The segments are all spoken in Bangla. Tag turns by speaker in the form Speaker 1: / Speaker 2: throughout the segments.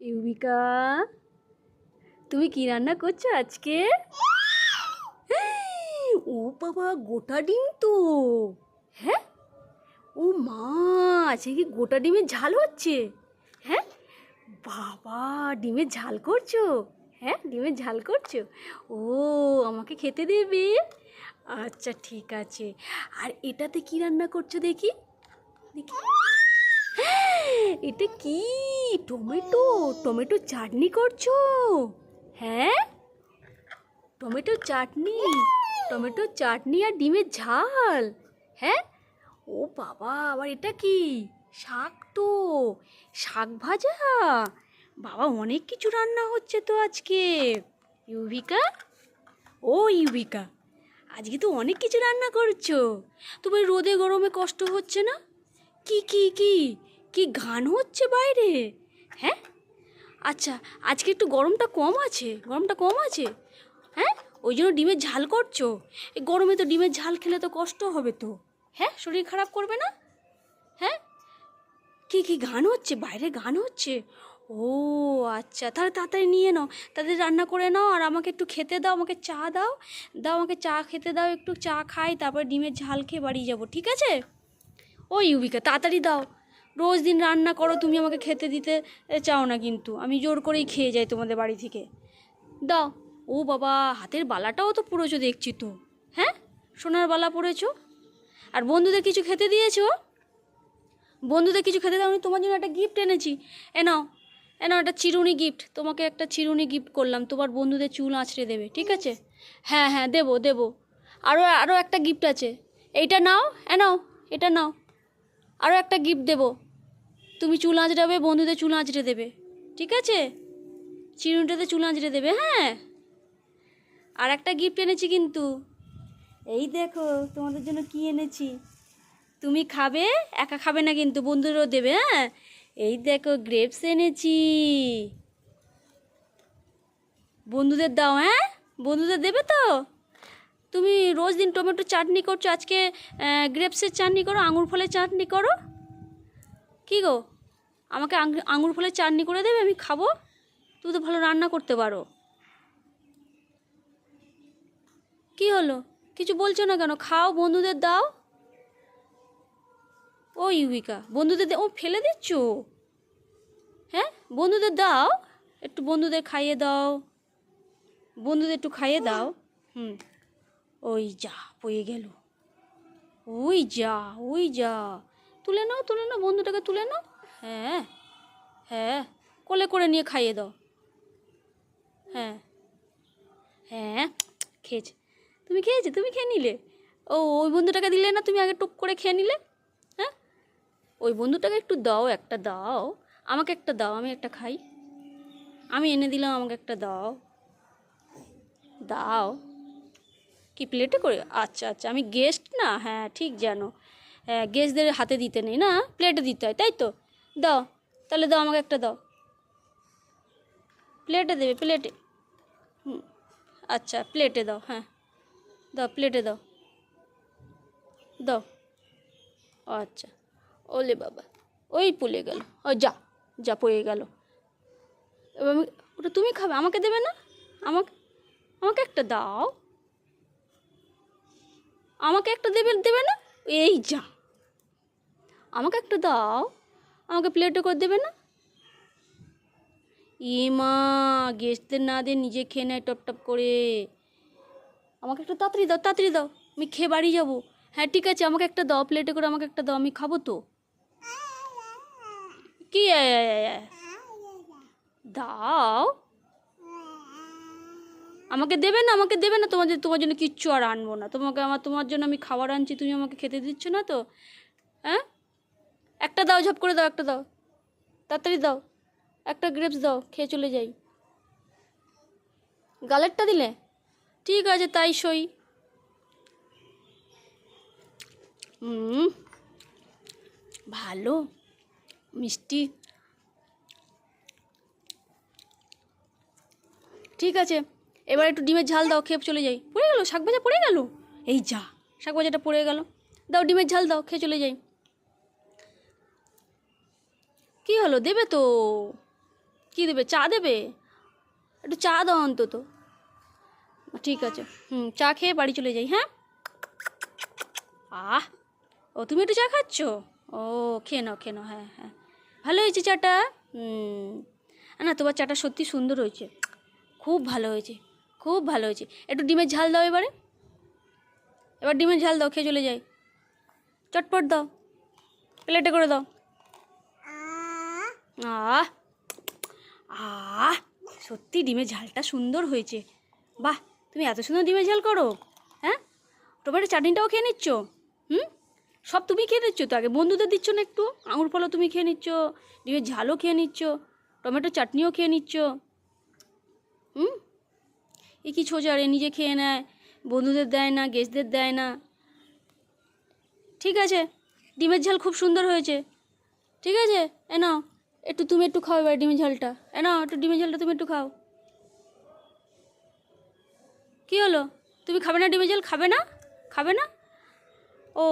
Speaker 1: ইউবিকা তুমি কি রান্না করছ আজকে? ও বাবা, গোটা ডিম তো। হ্যাঁ? ও মা, আজকে কি গোটা ডিমের ঝাল হচ্ছে? হ্যাঁ? বাবা, ডিমের ঝাল করছ? হ্যাঁ ডিমের ঝাল করছ? ও, আমাকে খেতে দেবে? আচ্ছা ঠিক আছে। আর এটাতে কি রান্না করছ দেখি? দেখি। এটা কি? টমেটো? টমেটো চাটনি করছ? হ্যাঁ? টমেটো চাটনি? টমেটো চাটনি আর ডিমের ঝাল? হ্যাঁ? ও বাবা, আবার এটা কি? শাক তো। শাক ভাজা? বাবা, অনেক কিছু রান্না হচ্ছে তো আজকে। ইউভিকা? ও ইউভিকা, আজকে তো অনেক কিছু রান্না করছ। তোমার রোদে গরমে কষ্ট হচ্ছে না? কি কি কি? কি গান হচ্ছে বাইরে? হ্যাঁ? আচ্ছা আজকে একটু গরমটা কম আছে, গরমটা কম আছে? হ্যাঁ? ওই জন্য ডিমের ঝাল করছ? এই গরমে তো ডিমের ঝাল খেলে তো কষ্ট হবে তো। হ্যাঁ? শরীর খারাপ করবে না? হ্যাঁ? কি কি গান হচ্ছে? বাইরে গান হচ্ছে? ও আচ্ছা তাহলে তাড়াতাড়ি নিয়ে নাও। তাদের রান্না করে নাও আর আমাকে একটু খেতে দাও, আমাকে চা দাও। দাও, আমাকে চা খেতে দাও, একটু চা খাই, তারপর ডিমের ঝাল খেয়ে বাড়ি যাব, ঠিক আছে? ও, ইউবিকা, তাড়াতাড়ি দাও। রোজ দিন রান্না করো, তুমি আমাকে খেতে দিতে চাও না কিন্তু। আমি জোর করেই খেয়ে যাই তোমাদের বাড়ি থেকে। দাও। ও বাবা, হাতের বালাটাও তো পড়েছো দেখছি তো। হ্যাঁ? সোনার বালা পড়েছো? আর বন্ধুদের কিছু খেতে দিয়েছ? বন্ধুদের কিছু খেতে দাও তোমার জন্য একটা গিফট এনেছি। এ নাও। এ নাও, একটা চিরুনি গিফট তোমাকে একটা চিরুনি গিফট করলাম। তোমার বন্ধুদের চুল আঁচড়ে দেবে, ঠিক আছে? হ্যাঁ হ্যাঁ দেবো দেবো। আরও আরও একটা গিফট আছে। এইটা নাও, এ নাও, এটা নাও। আরও একটা গিফট দেবো। তুমি চুল আঁচড়াবে, বন্ধুদের চুল আঁচড়ে দেবে। ঠিক আছে? চিরুনিটাতে চুল আঁচড়ে দেবে হ্যাঁ? আর একটা গিফট এনেছি কিন্তু। এই দেখো, তোমাদের জন্য কি এনেছি? তুমি খাবে, একা খাবে না কিন্তু, বন্ধুদেরও দেবে হ্যাঁ? এই দেখো গ্রেপস এনেছি। বন্ধুদের দাও হ্যাঁ? বন্ধুদের দেবে তো? তুমি রোজ দিন টমেটো চাটনি করছ, আজকে গ্রেপসের চাটনি করো, আঙুর ফলের চাটনি করো? কি গো? আমাকে আঙ- আঙুর ফলের চাটনি করে দেবে, আমি খাব? তুমি তো ভালো রান্না করতে পারো। কি হলো? কিছু বলছো না কেন? খাও, বন্ধুদের দাও। ও ইউবিকা বন্ধুদের ও ফেলে দিচ্ছ? হ্যাঁ? বন্ধুদের দাও। একটু বন্ধুদের খাইয়ে দাও। বন্ধুদের একটু খাইয়ে দাও। হুম। ওই যা, পয়ে গেল। ওই যা ওই যা। তুলে নাও তুলে নাও, বন্ধুটাকে তুলে নাও। হ্যাঁ হ্যাঁ কোলে করে নিয়ে খাইয়ে দাও। হ্যাঁ হ্যাঁ খেয়েছে। তুমি খেয়েছে? তুমি খেয়ে নিলে? ও, ওই বন্ধুটাকে দিলে না তুমি আগে টুক করে খেয়ে নিলে? হ্যাঁ? ওই বন্ধুটাকে একটু দাও, একটা দাও। আমাকে একটা দাও, আমি একটা খাই। আমি এনে দিলাম, আমাকে একটা দাও। দাও। কি প্লেটে করে? আচ্ছা আচ্ছা আমি গেস্ট না? হ্যাঁ ঠিক জানো। হ্যাঁ গেস্টদের হাতে দিতে নেই না? প্লেটে দিতে হয়, তাই তো? দাও, তাহলে দাও আমাকে একটা দাও। প্লেটে দেবে প্লেটে হুম আচ্ছা প্লেটে দাও হ্যাঁ। দাও প্লেটে দাও। দাও। আচ্ছা ওলে বাবা, ওই পুলে গেল। ও যা যা পড়ে গেল। এবার আমি ওটা তুমি খাবে, আমাকে দেবে না? আমাকে আমাকে একটা দাও। আমাকে একটা দেবে দেবে না? এই যা। আমাকে একটা দাও। আমাকে প্লেটে করে দেবে না? এ মা গেস্টদের না দিয়ে নিজে খেয়ে নেয় টপ টপ করে। আমাকে একটু তাড়াতাড়ি দাও তাড়াতাড়ি দাও। আমি খেয়ে বাড়ি যাব। হ্যাঁ ঠিক আছে, আমাকে একটা দাও প্লেটে করে আমাকে একটা দাও, আমি খাব তো। কি? দাও। আমাকে দেবে না, আমাকে দেবে না, তোমার তোমার জন্য কিচ্ছু আর আনব না। তোমাকে আমার তোমার জন্য আমি খাবার আনছি, তুমি আমাকে খেতে দিচ্ছ না তো? হ্যাঁ? একটা দাও, ঝপ করে দাও, একটা দাও। তাড়াতাড়ি দাও। একটা গ্রেপস দাও, খেয়ে চলে যাই। গালেরটা দিলে? ঠিক আছে, তাই সই। ভালো। মিষ্টি। ঠিক আছে। এবার একটু ডিমের ঝাল দাও, খেয়ে চলে যাই। পড়ে গেল? শাক ভাজা পড়ে গেল? এই যা, শাক ভাজাটা পড়ে গেল। দাও ডিমের ঝাল দাও, খেয়ে চলে যাই। কি হলো? দেবে তো। কী দেবে? চা দেবে? একটু চা দাও অন্তত। ঠিক আছে। হুম, চা খেয়ে বাড়ি চলে যাই হ্যাঁ? আহ, ও, তুমি একটু চা খাচ্ছ? ও, খেয়ে নাও খেয়ে নাও হ্যাঁ হ্যাঁ। ভালো হয়েছে চাটা? হুম। না, তোমার চাটা সত্যি সুন্দর হয়েছে। খুব ভালো হয়েছে। খুব ভালো হয়েছে। একটু ডিমের ঝাল দাও এবারে। এবার ডিমের ঝাল দাও খেয়ে চলে যাই। চটপট দাও। প্লেটে করে দাও। আহ। আহ। সত্যি ডিমের ঝালটা সুন্দর হয়েছে। বাহ তুমি এত সুন্দর ডিমের ঝাল করো। হ্যাঁ? টমেটো চাটনিটাও খেয়ে নিচ্ছ? হুম? সব তুমি খেয়ে নিচ্ছ তো? আগে বন্ধুদের দিচ্ছ না একটু? আঙুর ফলও তুমি খেয়ে নিচ্ছ? ডিমের ঝালও খেয়ে নিচ্ছ? টমেটো চাটনিও খেয়ে নিচ্ছ? হুম? এ কি ছোজা রে? নিজে খেয়ে নেয়, বন্ধুদের দেয় না গেস্টদের দেয় না। ঠিক আছে, ডিমের ঝাল খুব সুন্দর হয়েছে। ঠিক আছে, এ নাও, একটু তুমি একটু খাও এবার ডিমের ঝালটা। এ নাও, একটু ডিমের ঝালটা তুমি একটু খাও। কি হলো? তুমি খাবে না ডিমের ঝাল? খাবে না? খাবে না? ও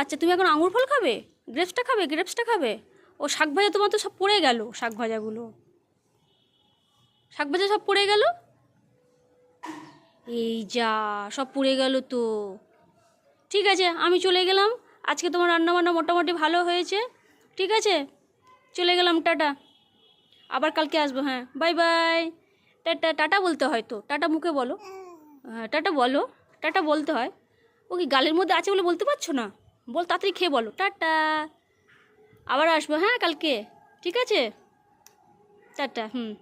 Speaker 1: আচ্ছা তুমি এখন আঙুর ফল খাবে? গ্রেপসটা খাবে? গ্রেপসটা খাবে? ও, শাক ভাজা তোমার তো সব পড়ে গেল, শাক ভাজাগুলো। শাক ভাজা সব পড়ে গেল? এই যা, সব পুড়ে গেল তো। ঠিক আছে, আমি চলে গেলাম। আজকে তোমার রান্নাবান্না মোটামুটি ভালো হয়েছে। ঠিক আছে, চলে গেলাম, টাটা। আবার কালকে আসব হ্যাঁ। Bye bye. টাটা টাটা বলতে হয় তো। টাটা মুখে বলো। হ্যাঁ টাটা বলো। টাটা বলতে হয়। ও কি গালের মধ্যে আছে বলে বলতে পারছ না? বল তাড়াতাড়ি খেয়ে বলো। টাটা। আবার আসব হ্যাঁ কালকে। ঠিক আছে? টাটা, হুম।